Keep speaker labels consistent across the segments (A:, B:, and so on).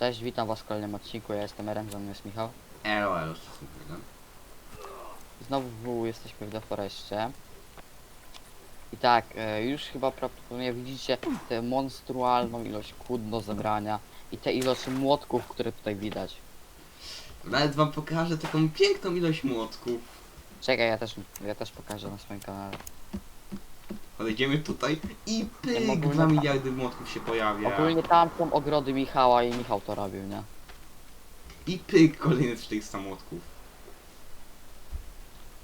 A: Cześć, witam was w kolejnym odcinku, ja jestem Erem, ze mną jest Michał.
B: Elo, elo, stosunkowo.
A: Znowu jesteśmy w Deforeście. I tak, e, już chyba prawdopodobnie widzicie tę monstrualną ilość kłód do zebrania i tę ilość młotków, które tutaj widać.
B: Nawet wam pokażę taką piękną ilość młotków.
A: Czekaj, ja też, ja też pokażę na swoim kanale.
B: Podejdziemy tutaj i pyk,
A: ogólnie
B: 2
A: tak.
B: miliardy młotków się pojawia.
A: Ogólnie tam są ogrody Michała i Michał to robił, nie?
B: I pyk, kolejny 400 młotków.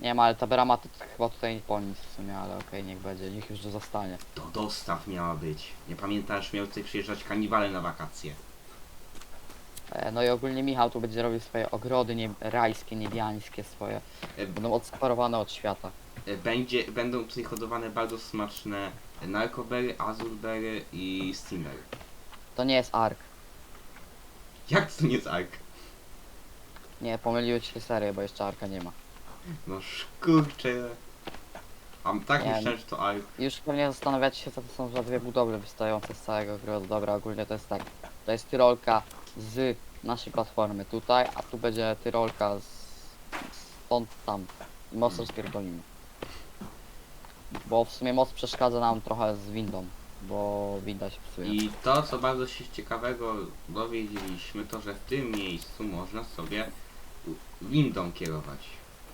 A: Nie wiem, ale ta brama to chyba tutaj po nic w sumie, ale okej, niech będzie, niech już to zostanie.
B: To dostaw miała być. Nie pamiętasz, miał tutaj przyjeżdżać kanibale na wakacje.
A: E, No i ogólnie Michał tu będzie robił swoje ogrody nie, rajskie, niebiańskie swoje.
B: E,
A: Będą odseparowane od świata.
B: E, Będzie, będą tutaj hodowane bardzo smaczne narkobery, azurbery i steamer.
A: To nie jest ARK.
B: Jak to nie jest ark?
A: Nie, pomyliły ci się serię, bo jeszcze ARKa nie ma.
B: No szkurcze. A tak
A: Nie,
B: myślałem, że to ark.
A: Już pewnie zastanawiacie się, co to są za dwie budowle wystające z całego ogrodu. Dobra, ogólnie to jest tak. To jest tyrolka z naszej platformy tutaj, a tu będzie tyrolka z stąd tam. I mocno spierdolimy. Bo w sumie moc przeszkadza nam trochę z windą, bo winda się psuje.
B: I to, co bardzo się ciekawego dowiedzieliśmy, to że w tym miejscu można sobie windą kierować.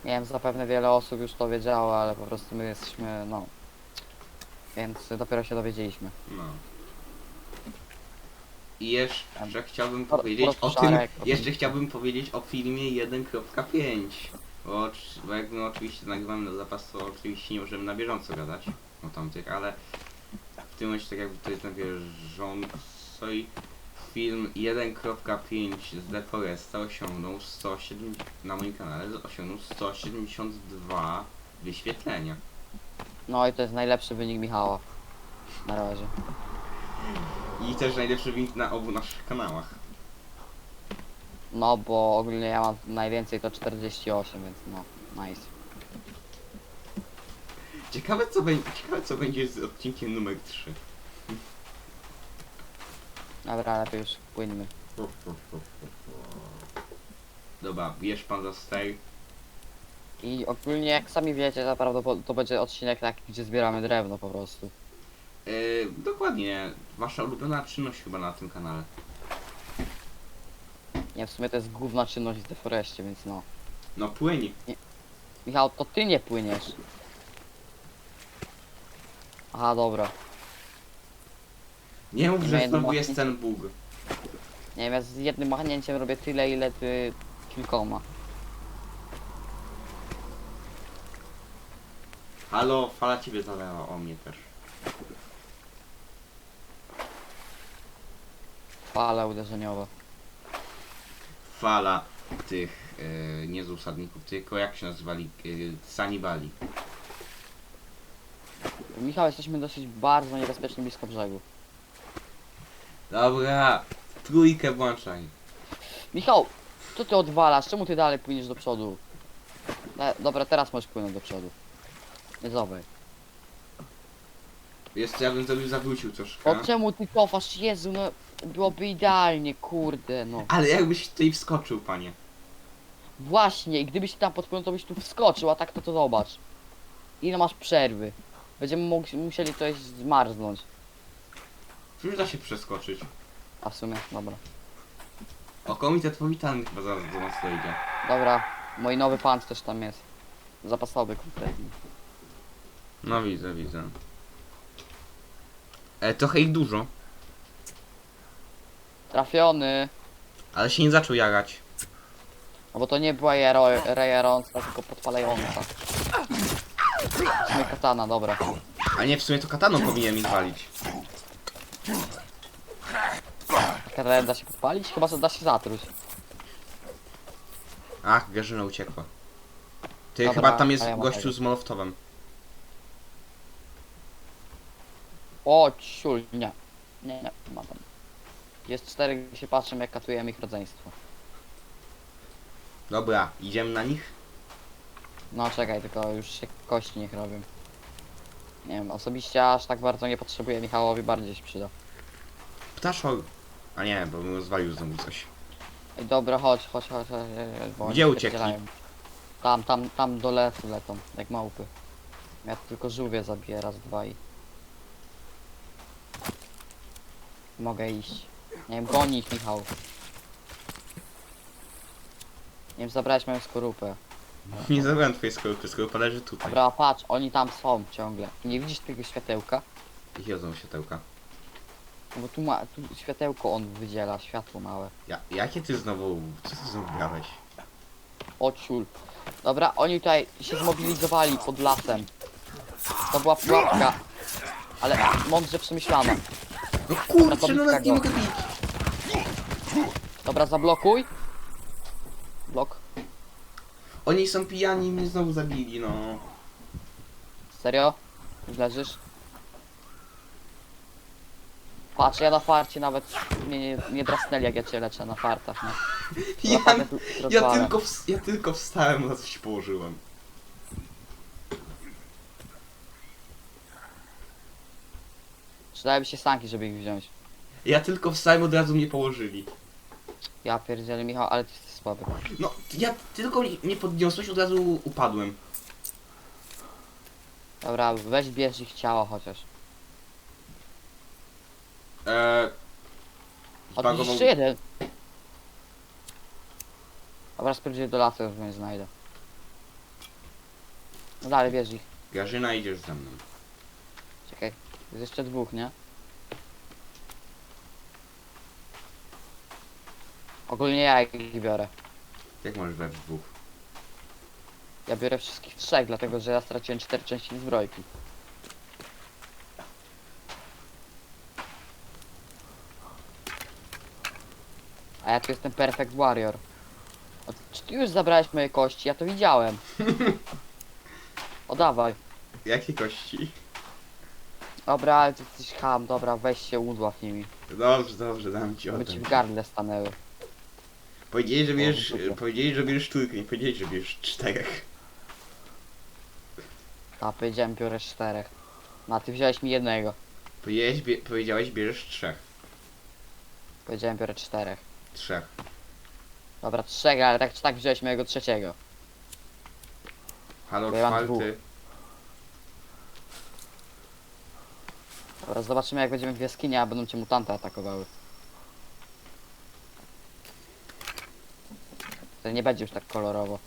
A: Nie wiem, zapewne wiele osób już to wiedziało, ale po prostu my jesteśmy, no... Więc dopiero się dowiedzieliśmy.
B: No. I jeszcze chciałbym
A: Po-
B: powiedzieć
A: po
B: o tym, jeszcze chciałbym powiedzieć o filmie 1.5. Bo, bo jak my oczywiście nagrywamy na zapas, to oczywiście nie możemy na bieżąco gadać o tamtych, ale w tym momencie tak jakby to jest na bieżąco i film 1.5 z The Foresta osiągnął 107, na moim kanale osiągnął 172 wyświetlenia.
A: No i to jest najlepszy wynik Michała. Na razie.
B: I też najlepszy wynik na obu naszych kanałach.
A: No bo ogólnie ja mam najwięcej to 48, więc no, nice.
B: Ciekawe co, będzie, ciekawe co będzie z odcinkiem numer 3.
A: Dobra, lepiej już płyńmy.
B: Dobra, bierz pan za ster.
A: I ogólnie jak sami wiecie, to prawdopodobnie to będzie odcinek taki, gdzie zbieramy drewno po prostu.
B: Yy, dokładnie, wasza ulubiona czynność chyba na tym kanale.
A: Nie, w sumie to jest główna czynność w Deforeście, więc no.
B: No płyń.
A: Michał, to ty nie płyniesz. Aha, dobra.
B: Nie mów, że
A: no
B: znowu jest ten bug.
A: Nie wiem, ja z jednym machnięciem robię tyle, ile ty kilkoma.
B: Halo, fala ciebie zalała, o mnie też.
A: Fala uderzeniowa.
B: Fala tych, yy, nie z usadników, tylko jak się nazywali, yy, sanibali.
A: Michał, jesteśmy dosyć bardzo niebezpiecznie blisko brzegu.
B: Dobra, trójkę włączaj.
A: Michał, co ty odwalasz? Czemu ty dalej płyniesz do przodu? E, dobra, teraz możesz płynąć do przodu. Nie zobacz.
B: Jeszcze ja bym zrobił zawrócił troszkę.
A: O czemu ty cofasz? Jezu, no byłoby idealnie, kurde, no.
B: Ale jakbyś tutaj wskoczył, panie.
A: Właśnie, i gdybyś tam podpłynął, to byś tu wskoczył, a tak to to zobacz. Ile masz przerwy? Będziemy mogli, musieli coś zmarznąć.
B: Przecież da się przeskoczyć.
A: A w sumie, dobra.
B: O, komitet powitalny chyba zaraz do nas dojdzie.
A: Dobra, mój nowy punch też tam jest. Zapasowy kompletnie.
B: No widzę, widzę. E, trochę ich dużo,
A: Trafiony.
B: ale się nie zaczął jarać.
A: No bo to nie była jaro, rejarąca, tylko podpalająca. W sumie katana, dobra.
B: A nie, w sumie to kataną powinien ich walić.
A: Katanę da się podpalić? Chyba że da się zatruć.
B: Ach, Grażyna uciekła. Ty,
A: Dobra,
B: chyba tam jest
A: a ja mam
B: gościu
A: tego.
B: z Molotowem.
A: O, ciul, nie. Nie, nie, ma tam. Jest cztery, gdzie się patrzę, jak katujemy ich rodzeństwo.
B: Dobra, idziemy na nich?
A: No czekaj, tylko już się kości niech robią. Nie wiem, osobiście aż tak bardzo nie potrzebuję Michałowi, bardziej się przyda.
B: Ptaszor. A nie, bo bym rozwalił znowu coś.
A: Ej, dobra, chodź, chodź, chodź, chodź, chodź bo oni
B: Gdzie uciekli?
A: Tam, tam, tam do lesu lecą, jak małpy. Ja tylko żółwie zabiję raz, dwa i... Mogę iść. Nie wiem, goni ich, Michał. Nie wiem, zabrałeś moją skorupę.
B: Nie zabrałem twojej skorupy, skorupa leży tutaj.
A: Dobra, patrz, oni tam są ciągle. Nie widzisz tego światełka?
B: Jedzą światełka.
A: No Bo tu ma, tu światełko on wydziela, światło małe.
B: Ja, jakie ty znowu, co ty znowu grałeś?
A: O ciul. Dobra, oni tutaj się zmobilizowali pod lasem. To była pułapka. Ale mądrze przemyślana.
B: No kurczę,
A: Dobra,
B: no nas nie mogę bić.
A: Dobra, zablokuj. Blok.
B: Oni są pijani i mnie znowu zabili, no.
A: Serio? Leżysz? Patrz, ja na farcie nawet mnie nie, nie drasnęli jak ja cię leczę na fartach, nie?
B: Ja,
A: tu
B: ja,
A: rozwalę.
B: tylko, ws- ja tylko wstałem, na coś położyłem.
A: Przydałyby się sanki, żeby ich wziąć.
B: Ja tylko wstałem, od razu mnie położyli.
A: Ja pierdzielę Michał, ale ty jesteś słaby.
B: No, ja tylko mnie podniosłeś, od razu upadłem.
A: Dobra, weź bierz ich ciała chociaż.
B: Eee...
A: Tu
B: zbagował-
A: jeszcze jeden. Dobra, sprawdzę do lasu, już go nie znajdę. No dalej, bierz ich.
B: Grażyna, idziesz ze mną.
A: Jest jeszcze dwóch, nie? Ogólnie ja ich biorę.
B: Jak możesz we dwóch?
A: Ja biorę wszystkich trzech, dlatego że ja straciłem cztery części zbrojki. A ja tu jestem Perfect Warrior. O, czy ty już zabrałeś moje kości? Ja to widziałem. O dawaj.
B: Jakie kości?
A: Dobra, ale ty jesteś ham, dobra, weź się udław nimi.
B: Dobrze, dobrze, dam ci
A: By ci
B: oddam.
A: w gardle stanęły.
B: Powiedzieli, że bierzesz,
A: super.
B: powiedzieli, że bierzesz trójkę, nie powiedzieli, że bierzesz czterech.
A: A powiedziałem biorę czterech. No a ty wziąłeś mi jednego.
B: Powiedziałeś, bie, powiedziałeś bierzesz trzech.
A: Powiedziałem biorę czterech.
B: Trzech.
A: Dobra, trzech, ale tak czy tak wziąłeś mojego trzeciego.
B: Halo,
A: Bo ja mam
B: czwarty.
A: Dobra, zobaczymy jak będziemy w jaskini, a będą cię mutanty atakowały. To nie będzie już tak kolorowo.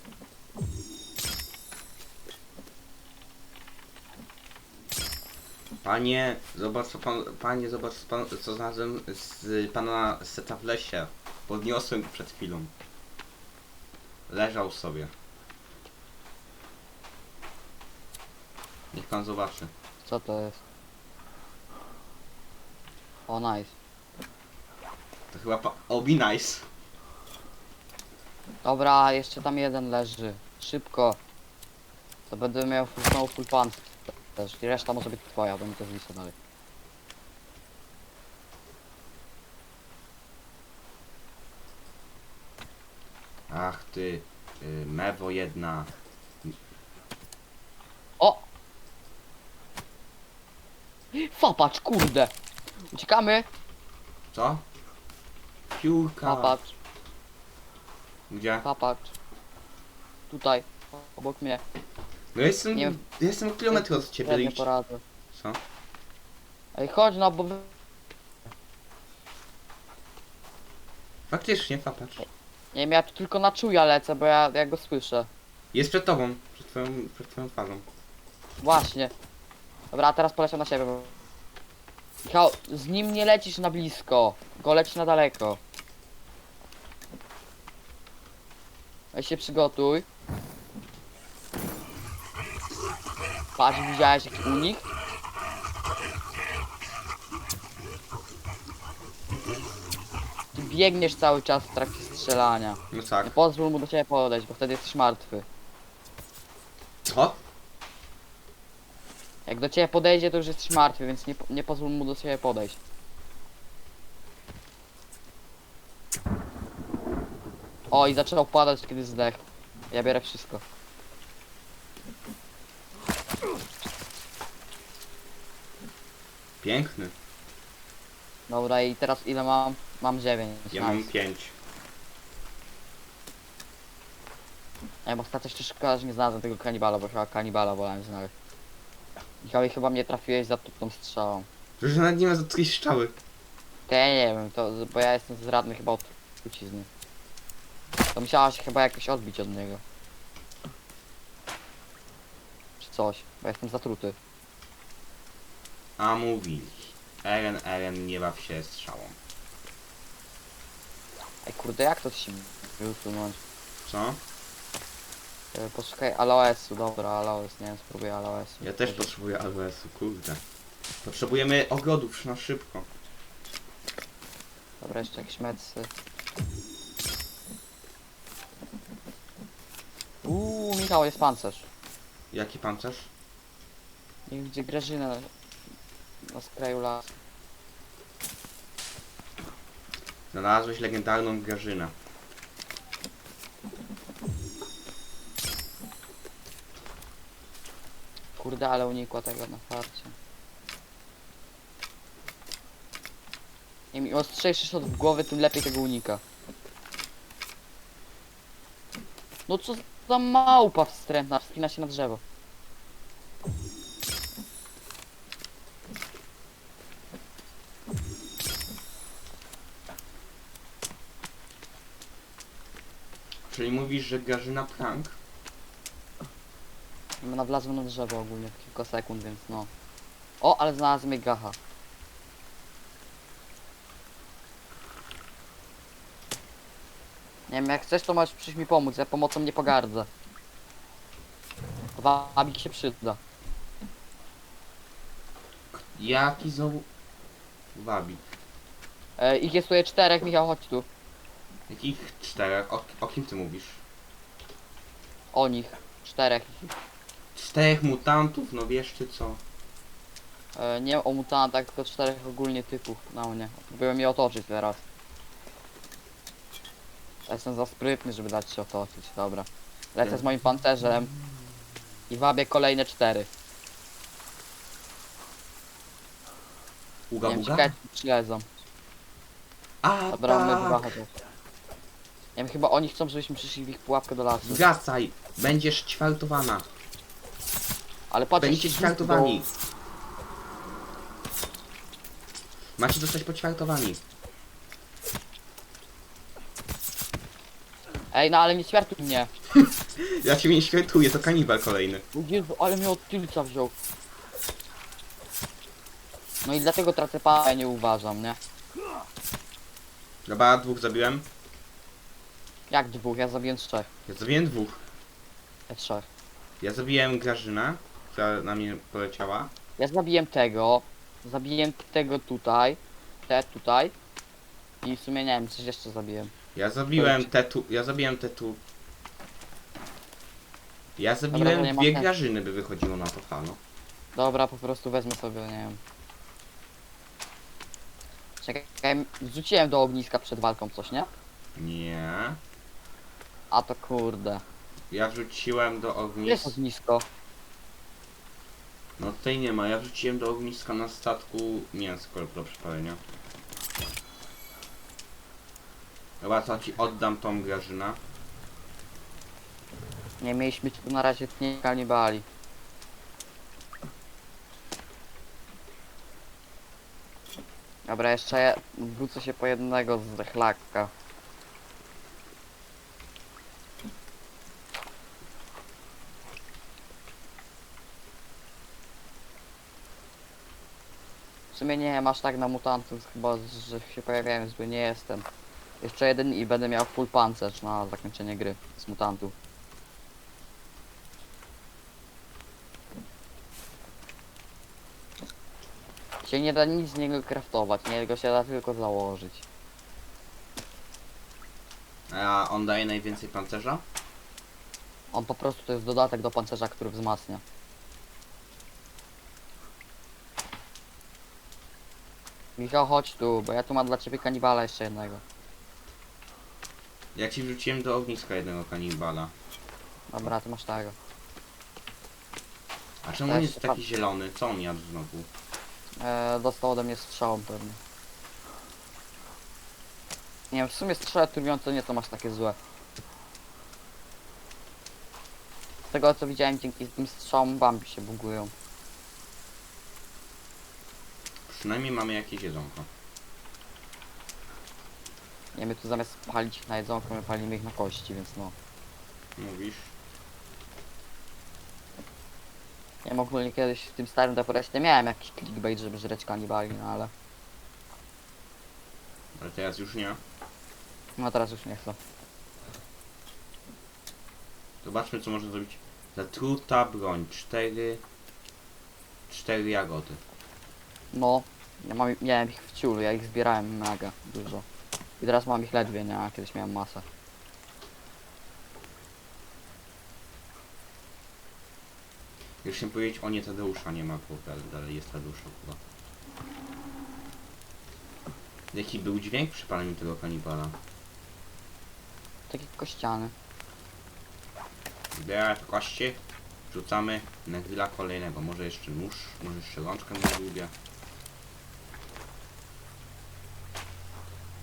B: Panie, zobacz co pan, panie, zobacz co, pan, co znalazłem z pana seta w lesie. Podniosłem go przed chwilą. Leżał sobie. Niech pan zobaczy.
A: Co to jest? O, nice.
B: To chyba pa... O, be nice.
A: Dobra, jeszcze tam jeden leży. Szybko. To będę miał full, znowu full pan. Też. I reszta może być twoja, bo mi to zwisa dalej.
B: Ach ty, y, mewo jedna.
A: O! Fapacz, kurde! Uciekamy!
B: Co? Piórka.
A: Fapacz,
B: Gdzie?
A: fapacz. Tutaj, obok mnie.
B: No jestem,
A: Nie-
B: jestem kilometr od ciebie. Idź.
A: poradzę.
B: Co?
A: Ej, chodź no, bo... wy-
B: Faktycznie, papatrz.
A: Nie wiem, ja tu tylko na czuja lecę, bo ja, ja go słyszę.
B: Jest przed tobą, przed twoją, przed twoją twarzą.
A: Właśnie. Dobra, a teraz polecam na siebie, bo... Michał, z nim nie lecisz na blisko. Go leci na daleko. Weź się przygotuj. Patrz, widziałeś jaki unik? Ty biegniesz cały czas w trakcie strzelania.
B: No
A: Nie
B: tak.
A: pozwól mu do ciebie podejść, bo wtedy jesteś martwy.
B: Co?
A: Jak do ciebie podejdzie, to już jesteś martwy, więc nie, nie pozwól mu do ciebie podejść. O, i zaczął padać, kiedy zdech. Ja biorę wszystko.
B: Piękny.
A: Dobra, i teraz ile mam? Mam 9.
B: Ja
A: nice.
B: mam 5.
A: Ja bo ostatecznie szkoda, że nie znalazłem tego kanibala, bo chyba kanibala wolałem znaleźć. Michał, chyba mnie trafiłeś za tą strzałą.
B: Przecież nawet nie ma za której strzały.
A: To ja nie wiem, to, bo ja jestem zradny chyba od trucizny. To musiałaś chyba jakoś odbić od niego. Czy coś, bo jestem zatruty.
B: A mówili. Eren, Eren, nie baw się strzałą.
A: Ej kurde, jak to się usunąć?
B: Co?
A: E, Poszukaj aloesu, dobra, aloes, nie wiem, spróbuję aloesu.
B: Ja też potrzebuję AWS-u, kurde. Potrzebujemy ogrodów na szybko.
A: Dobra, jeszcze jakieś medsy. Uuu, Michał, jest pancerz.
B: Jaki pancerz?
A: Nie wiem, gdzie Grażyna na, na skraju lasu.
B: Znalazłeś legendarną Grażynę.
A: Kurde, ale unikła tego na farcie. Im ostrzejszy shot w głowę, tym lepiej tego unika. No co za małpa wstrętna, wspina się na drzewo.
B: Czyli mówisz, że Grażyna prank?
A: Nawlazłem na drzewo ogólnie w kilka sekund, więc no. O, ale znalazłem gacha. Nie wiem, jak chcesz to możesz przyjść mi pomóc, ja pomocą nie pogardzę. Wabik się przyda.
B: Jaki znowu... Wabik.
A: E, ich jest tutaj czterech, Michał, chodź tu.
B: Jakich czterech? O, o kim ty mówisz?
A: O nich. Czterech.
B: Czterech mutantów? No wiesz ty co?
A: E, nie o mutantach, tylko czterech ogólnie typów na mnie. Próbuję mnie otoczyć teraz. Ja jestem za sprytny, żeby dać się otoczyć, dobra. Lecę z moim pancerzem i wabię kolejne cztery.
B: Uga
A: nie wiem, ciekawe czy przylezą.
B: A
A: Dobra, my dwa
B: tak!
A: wiem, chyba oni chcą, żebyśmy przyszli w ich pułapkę do lasu.
B: Wracaj! Będziesz ćwiartowana!
A: Ale patrz,
B: Będziecie
A: jak się
B: ćwiartowani! Macie zostać poćwiartowani.
A: Ej, no ale nie ćwiartuj mnie.
B: Ja cię nie ćwiartuję, to kanibal kolejny.
A: Jezu, ale mnie od tylca wziął. No i dlatego tracę pa, nie uważam, nie?
B: Dobra, dwóch zabiłem.
A: Jak dwóch, ja zabiłem trzech.
B: Ja zabiłem dwóch.
A: Ja trzech.
B: Ja zabiłem Grażynę, która na mnie poleciała.
A: Ja zabiłem tego, zabiłem tego tutaj, te tutaj i w sumie nie wiem, coś jeszcze zabiłem.
B: Ja zabiłem te tu, ja zabiłem te tu. Ja
A: to
B: zabiłem
A: ma
B: dwie
A: sensu.
B: Grażyny, by wychodziło na to halo.
A: Dobra, po prostu wezmę sobie, nie wiem. Czekaj, wrzuciłem do ogniska przed walką coś, nie?
B: Nie.
A: A to kurde.
B: Ja wrzuciłem do
A: Gdzie jest
B: ogniska.
A: ognisko?
B: No tutaj nie ma, ja wrzuciłem do ogniska na statku mięsko do przepalenia. Dobra, to ci oddam tą Grażynę.
A: Nie mieliśmy tu na razie tnie kanibali. Dobra, jeszcze ja wrócę się po jednego z dechlaka. Sumie nie masz tak na mutantów, chyba że się pojawiają, zły nie jestem. Jeszcze jeden i będę miał full pancerz na zakończenie gry z mutantów. Się nie da nic z niego craftować, nie go się da tylko założyć.
B: A on daje najwięcej pancerza?
A: On po prostu to jest dodatek do pancerza, który wzmacnia. Michał, chodź tu, bo ja tu mam dla ciebie kanibala jeszcze jednego.
B: Ja ci wrzuciłem do ogniska jednego kanibala.
A: Dobra, ty masz tego.
B: A czemu
A: Też
B: on jest
A: pan-
B: taki zielony? Co on jadł znowu?
A: E, dostał ode mnie strzałą pewnie. Nie wiem, w sumie strzelę trujące nie są aż takie złe. Z tego co widziałem, dzięki tym strzałom Bambi się bugują.
B: Przynajmniej mamy jakieś jedzonko.
A: Nie, my tu zamiast palić ich na jedzonko, my palimy ich na kości, więc no.
B: Mówisz?
A: Nie wiem, ogólnie kiedyś w tym starym deforestie miałem jakiś clickbait, żeby żreć kanibali, no ale...
B: Ale teraz już nie.
A: No teraz już nie chcę.
B: Zobaczmy co można zrobić. Zatruta broń. Cztery... Cztery jagody.
A: No, ja mam, miałem ich w ciulu, ja ich zbierałem mega dużo. I teraz mam ich ledwie, nie? A kiedyś miałem masę.
B: Już się powiedzieć, o nie Tadeusza nie ma, bo dalej- dalej jest Tadeusz chyba. Jaki był dźwięk przy paleniu tego kanibala?
A: Takie kościany.
B: Zbieramy te kości, rzucamy na grilla kolejnego. Może jeszcze nóż, może jeszcze rączkę mu lubię.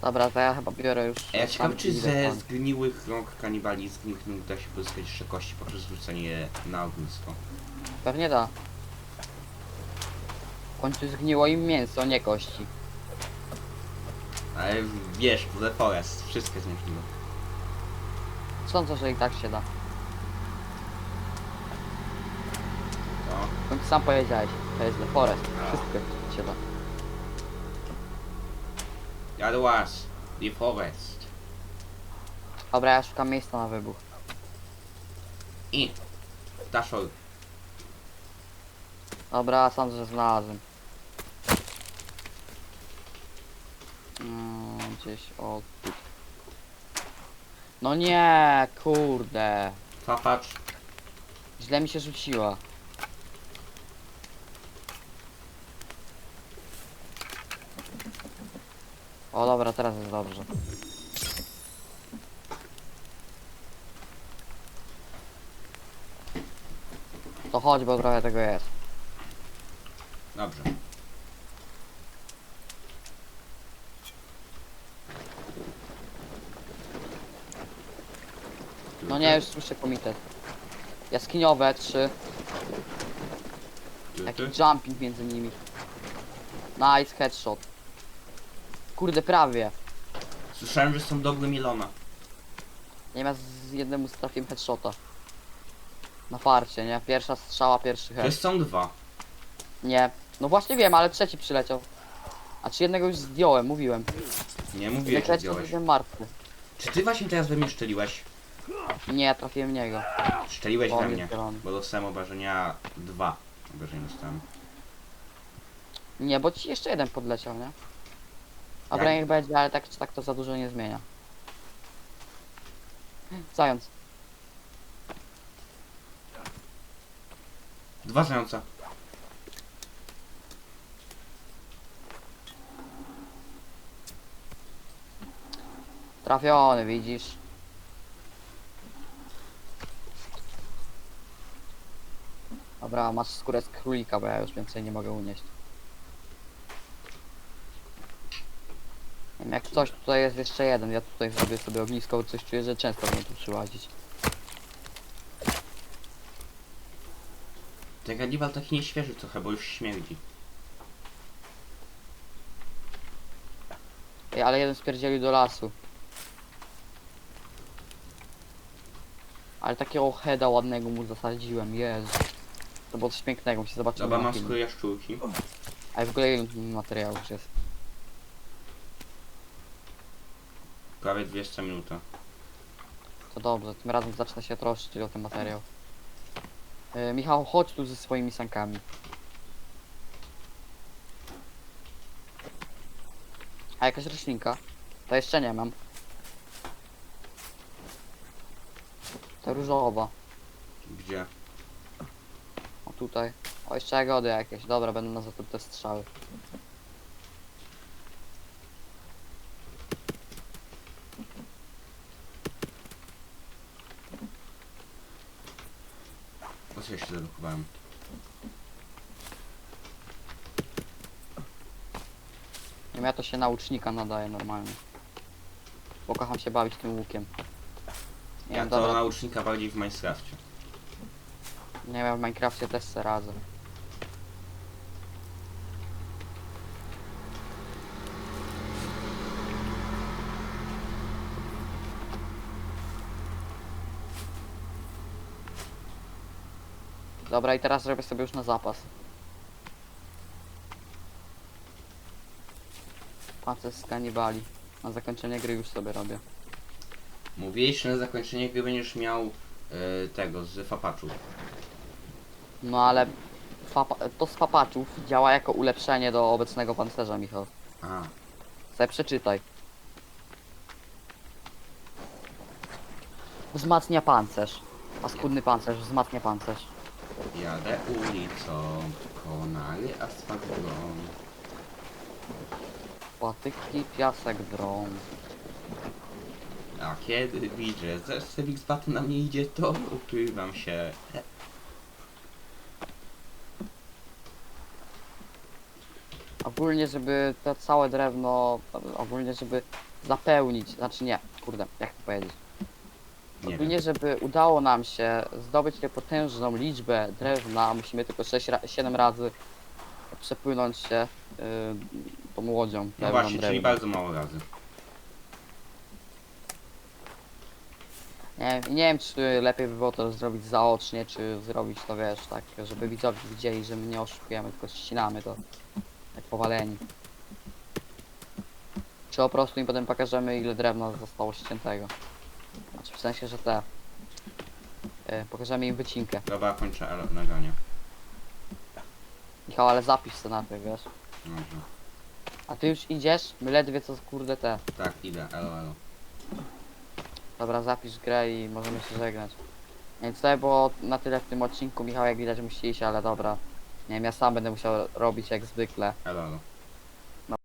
A: Dobra, to ja chyba biorę już...
B: A ja
A: tam
B: czy ze
A: tam.
B: zgniłych rąk kanibali zgniłych da się pozyskać jeszcze kości poprzez rzucenie je na ognisko.
A: Pewnie da. W końcu zgniło im mięso, nie kości.
B: Ale wiesz, w The Forest wszystko jest możliwe.
A: Sądzę, że i tak się da.
B: To
A: W końcu sam powiedziałeś, to jest The Forest. Wszystko się da.
B: That was The Forest.
A: Dobra, ja szukam miejsca na wybuch.
B: I Taszol.
A: Dobra, sądzę, że znalazłem. Mm, gdzieś o tu. No nie, kurde.
B: Papacz.
A: Źle mi się rzuciła. O dobra, teraz jest dobrze. To chodź, bo trochę tego jest.
B: Dobrze.
A: No nie, już słyszę komitet. Jaskiniowe, trzy.
B: Ty.
A: jumping między nimi. Nice headshot. Kurde, prawie.
B: Słyszałem, że są dobre mielone.
A: Nie ma z jednemu z trafiłem headshota. Na farcie, nie? Pierwsza strzała, pierwszy
B: To
A: head.
B: jest są dwa.
A: Nie. No właśnie wiem, ale trzeci przyleciał. A czy jednego już zdjąłem, mówiłem.
B: Nie mówiłeś,
A: Jak
B: że
A: leciał, to
B: wziąłeś.
A: byłem martwy.
B: Czy ty właśnie teraz we mnie szczeliłeś?
A: Nie, trafiłem niego.
B: Szczeliłeś
A: O,
B: we
A: jest
B: mnie.
A: zielony.
B: Bo dostałem obrażenia dwa. Obrażenia dostałem.
A: Nie, bo ci jeszcze jeden podleciał, nie? Dobra, niech będzie, ale tak czy tak to za dużo nie zmienia. Zając.
B: Dwa zająca.
A: Trafiony, widzisz? Dobra, masz skórę z królika, bo ja już więcej nie mogę unieść. Nie wiem, jak coś, tutaj jest jeszcze jeden. Ja tutaj zrobię sobie ognisko, bo coś czuję, że często będę tu przyłazić.
B: Ten kanibal taki nieświeży trochę, bo już śmierdzi.
A: Ej, ale jeden spierdzielił do lasu. Ale takiego heada ładnego mu zasadziłem, Jezu. To było coś pięknego, musi zobaczyć
B: Dobra, mam skóry jaszczurki.
A: A w ogóle ile materiału już jest?
B: Prawie 200 minuta.
A: To dobrze, tym razem zacznę się troszczyć o ten materiał. E, Michał, chodź tu ze swoimi sankami. A jakaś roślinka? To jeszcze nie mam. To różowa.
B: Gdzie?
A: O tutaj. O jeszcze jagody jakieś. Dobra, będą na zatrute strzały.
B: Po co ja się zablokowałem?
A: Nie ja to się naucznika nadaje normalnie. bo kocham się bawić tym łukiem. Nie
B: Ja
A: wiem,
B: to
A: dobra,
B: naucznika bardziej w Minecrafcie.
A: nie wiem, w Minecrafcie też se radzę. Dobra, i teraz zrobię sobie już na zapas. Pancerz z kanibali. Na zakończenie gry już sobie robię.
B: Mówiłeś, że na zakończenie gry będziesz miał e, tego z fapaczów.
A: No ale fapa, to z fapaczów działa jako ulepszenie do obecnego pancerza, Michał.
B: A,
A: Sobie przeczytaj. Wzmacnia pancerz. Paskudny pancerz, wzmacnia pancerz.
B: Jadę ulicą, konary asfalt drą.
A: Patyki, piasek, drą.
B: A kiedy widzę, że Sebix Baty na mnie idzie, to ukrywam się.
A: Ogólnie, żeby to całe drewno, ogólnie, żeby zapełnić, znaczy nie, kurde, jak to powiedzieć.
B: Nie
A: Ogólnie,
B: wiem.
A: żeby udało nam się zdobyć tę potężną liczbę drewna, musimy tylko 6 ra 7 razy przepłynąć się yy, tą łodzią.
B: No
A: pełną
B: właśnie, czyli
A: drewna.
B: bardzo mało razy.
A: Nie, wiem- nie wiem, czy lepiej by było to zrobić zaocznie, czy zrobić to, wiesz, tak, żeby widzowie widzieli, że my nie oszukujemy, tylko ścinamy to jak powaleni. Czy po prostu im potem pokażemy, ile drewna zostało ściętego. W sensie, że te... Yy, pokażemy im wycinkę.
B: Dobra, kończę elo- nagranie.
A: Michał, ale zapisz sobie na wiesz.
B: Dobrze.
A: A ty już idziesz? My ledwie co kurde te.
B: Tak, idę, elo, elo.
A: Dobra, zapisz grę i możemy się żegnać. Więc to było na tyle w tym odcinku. Michał jak widać musi iść, ale dobra. Nie wiem, ja sam będę musiał robić jak zwykle.
B: Elo, elo.